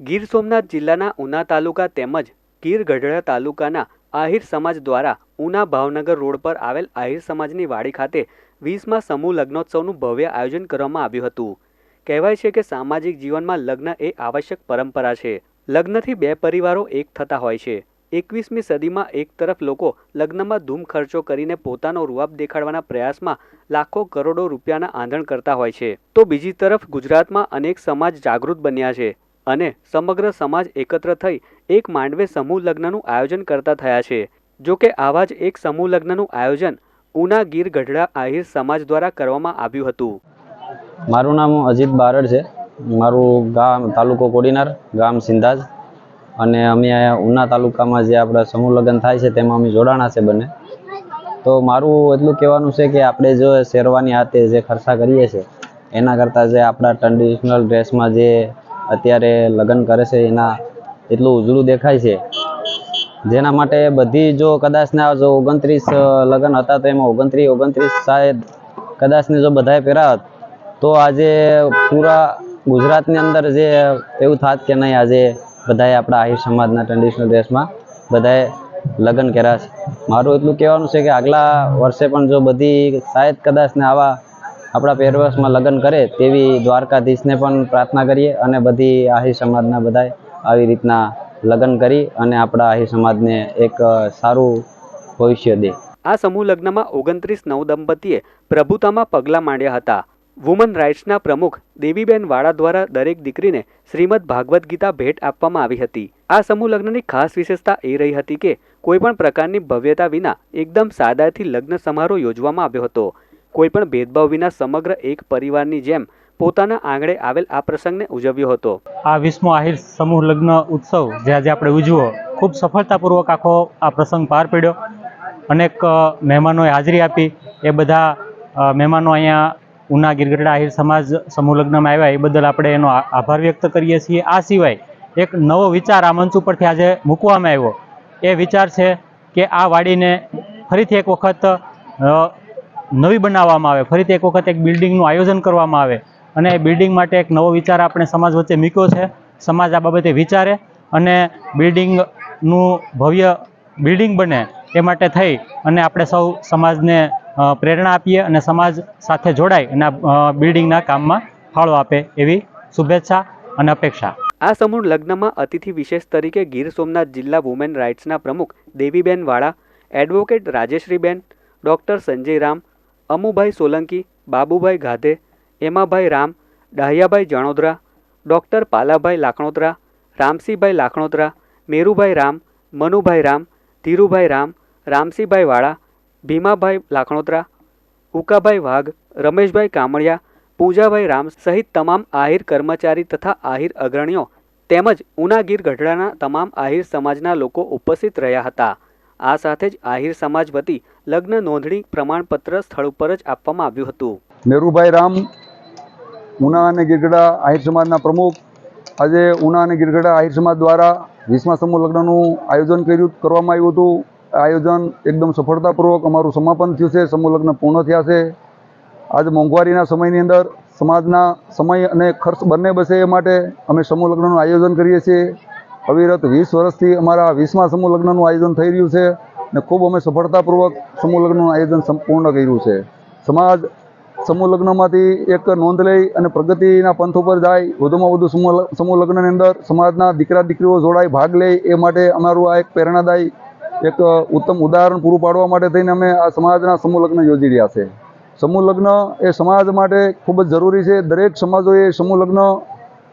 ગીર સોમનાથ જિલ્લાના ઉના તાલુકા તેમજ ગીર ગઢડા તાલુકાના આહિર સમાજ દ્વારા ઉના ભાવનગર રોડ પર આવેલ આહિર સમાજની વાડી ખાતે વીસમાં સમૂહ લગ્નોત્સવનું ભવ્ય આયોજન કરવામાં આવ્યું હતું. કહેવાય છે કે સામાજિક જીવનમાં લગ્ન એ આવશ્યક પરંપરા છે. લગ્નથી બે પરિવારો એક થતા હોય છે. એકવીસમી સદીમાં એક તરફ લોકો લગ્નમાં ધૂમ ખર્ચો કરીને પોતાનો રૂઆબ દેખાડવાના પ્રયાસમાં લાખો કરોડો રૂપિયાના આંધણ કરતા હોય છે. તો બીજી તરફ ગુજરાતમાં અનેક સમાજ જાગૃત બન્યા છે. અને સમગ્ર સમાજ એકત્ર થઈ એક માંડવે સમૂહ લગ્નનું આયોજન કરતા થયા છે. જો કે આવા જ એક સમૂહ લગ્નનું આયોજન ઉના ગીર ગઢડા આહિર સમાજ દ્વારા કરવામાં આવ્યું હતું. મારું નામ અજીત બારડ છે. મારું ગામ તાલુકો કોડીનાર, ગામ સિંધાજ. અને અમે અહીંયા ઉના તાલુકામાં જે આપણા સમૂહ લગ્ન થાય છે તેમાં અમે જોડાણા છે બંને. તો મારું એટલું કહેવાનું છે કે આપણે જો શેરવાની હાથે જે ખર્ચા કરીએ છીએ, એના કરતાં જે આપણા ટ્રેડિશનલ ડ્રેસમાં જે અત્યારે લગ્ન કરે છે, એના એટલું ઉજળું દેખાય છે. જેના માટે બધી જો કદાચ ને આ જો ઓગણત્રીસ લગ્ન હતા, તો એમાં ઓગણત્રીસ ઓગણત્રીસ શાયદ કદાચ ને જો બધાએ પહેરાવત તો આજે પૂરા ગુજરાતની અંદર જે એવું થાત કે નહીં, આજે બધાએ આપણા આહિર સમાજના ટ્રેડિશનલ ડ્રેસમાં બધાએ લગ્ન કર્યા છે. મારું એટલું કહેવાનું છે કે આગલા વર્ષે પણ જો બધી શાયદ કદાચ ને આવા આપણા પહેરવેશમાં લગ્ન કરે તેવી દ્વારકાધીશને પણ પ્રાર્થના કરીએ અને બધી આહિર સમાજના બધાએ આવી રીતના લગ્ન કરી અને આપણા આહિર સમાજને એક સારું ભવિષ્ય દે. આ સમૂહ લગ્નમાં ઓગણત્રીસ નવદંપતીએ પ્રભુતામાં પગલાં માંડ્યા હતા. વુમન રાઇટ્સના પ્રમુખ દેવીબેન વાળા દ્વારા દરેક દીકરીને શ્રીમદ ભાગવદ્ ગીતા ભેટ આપવામાં આવી હતી. આ સમૂહ લગ્નની ખાસ વિશેષતા એ રહી હતી કે કોઈપણ પ્રકારની ભવ્યતા વિના એકદમ સાદાથી લગ્ન સમારોહ યોજવામાં આવ્યો હતો. કોઈપણ ભેદભાવ વિના સમગ્ર એક પરિવારની જેમ પોતાના આંગણે આવેલ આ પ્રસંગને ઉજવ્યો હતો. આ વિશ્વ આહિર સમૂહ લગ્ન ઉત્સવ જે આજે આપણે ઉજવો ખૂબ સફળતાપૂર્વક આખો આ પ્રસંગ પાર પડ્યો. અનેક મહેમાનોએ હાજરી આપી. એ બધા મહેમાનો અહીંયા ઉના ગીરગઢડા આહિર સમાજ સમૂહ લગ્નમાં આવ્યા. એ બદલ આપણે એનો આભાર વ્યક્ત કરીએ છીએ. આ સિવાય એક નવો વિચાર આ મંચ ઉપરથી આજે મૂકવામાં આવ્યો. એ વિચાર છે કે આ વાડીને ફરીથી એક વખત નવી બનાવવામાં આવે. ફરીથી એક વખત એક બિલ્ડિંગનું આયોજન કરવામાં આવે. અને એ બિલ્ડિંગ માટે એક નવો વિચાર આપણે સમાજ વચ્ચે મૂક્યો છે. સમાજ આ બાબતે વિચારે અને બિલ્ડિંગનું ભવ્ય બિલ્ડિંગ બને એ માટે થઈ અને આપણે સૌ સમાજને પ્રેરણા આપીએ અને સમાજ સાથે જોડાઈ અને બિલ્ડિંગના કામમાં ફાળો આપે એવી શુભેચ્છા અને અપેક્ષા. આ સમૂહ લગ્નમાં અતિથિ વિશેષ તરીકે ગીર સોમનાથ જિલ્લા વુમેન રાઇટ્સના પ્રમુખ Deviben Vala, advocate Rajeshriben, doctor Sanjay Ram Amubhai Solanki, Babubhai Gadhe, Emabhai Ram, Dahiyabhai Janodara, doctor Palabhai Lakhanodara Ramsinhbhai Lakhanodara Merubhai Ram, Manubhai Ram, Dhirubhai Ram Ramsinhbhai Vala, Bhimabhai Lakhanodara Ukabhai વાઘ, રમેશભાઈ કામળિયા, પૂજાભાઈ રામ સહિત તમામ આહિર કર્મચારી તથા આહિર અગ્રણીઓ તેમજ ઉનાગીર ગઢડાના તમામ આહિર સમાજના લોકો ઉપસ્થિત રહ્યા હતા. આ સાથે જ આહિર સમાજ વતી લગ્ન નોંધણી પ્રમાણપત્ર સ્થળ ઉપર જ આપવામાં આવ્યું હતું. મેરુભાઈ રામ, ઉના અને ગીરગઢા આહિર સમાજના પ્રમુખ. આજે ઉના અને ગીરગઢા આહિર સમાજ દ્વારા વીસમા સમૂહ લગ્નનું આયોજન કર્યું, કરવામાં આવ્યું હતું. આયોજન એકદમ સફળતાપૂર્વક અમારું સમાપન થયું છે, સમૂહ લગ્ન પૂર્ણ થયા છે. આજે મોંઘવારીના સમયની અંદર સમાજના સમય અને ખર્ચ બંને બસે એ માટે અમે સમૂહ લગ્નનું આયોજન કરીએ છીએ. અવિરત વીસ વર્ષથી અમારા વીસમા સમૂહ લગ્નનું આયોજન થઈ રહ્યું છે અને ખૂબ અમે સફળતાપૂર્વક સમૂહ લગ્નનું આયોજન સંપૂર્ણ કર્યું છે. સમાજ સમૂહ લગ્નમાંથી એક નોંધ લઈ અને પ્રગતિના પંથ ઉપર જાય, વધુમાં વધુ સમૂહ સમૂહ લગ્નની અંદર સમાજના દીકરા દીકરીઓ જોડાઈ ભાગ લે, એ માટે અમારું આ એક પ્રેરણાદાયી, એક ઉત્તમ ઉદાહરણ પૂરું પાડવા માટે થઈને અમે આ સમાજના સમૂહ લગ્ન યોજી રહ્યા છે. સમૂહ લગ્ન એ સમાજ માટે ખૂબ જ જરૂરી છે. દરેક સમાજોએ સમૂહ લગ્ન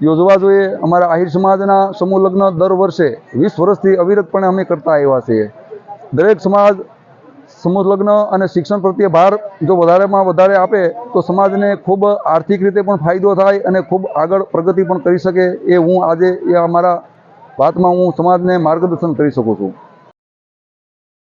યોજવા જોઈએ, અમારા આહિર સમાજના સમૂહ લગ્ન દર વર્ષે વીસ વર્ષથી અવિરતપણે અમે કરતા આવ્યા છીએ. દરેક સમાજ સમૂહ લગ્ન અને શિક્ષણ પ્રત્યે ભાર જો વધારેમાં વધારે આપે, તો સમાજને ખૂબ આર્થિક રીતે પણ ફાયદો થાય અને ખૂબ આગળ પ્રગતિ પણ કરી શકે એ હું આજે એ અમારા વાતમાં હું સમાજને માર્ગદર્શન કરી શકું છું.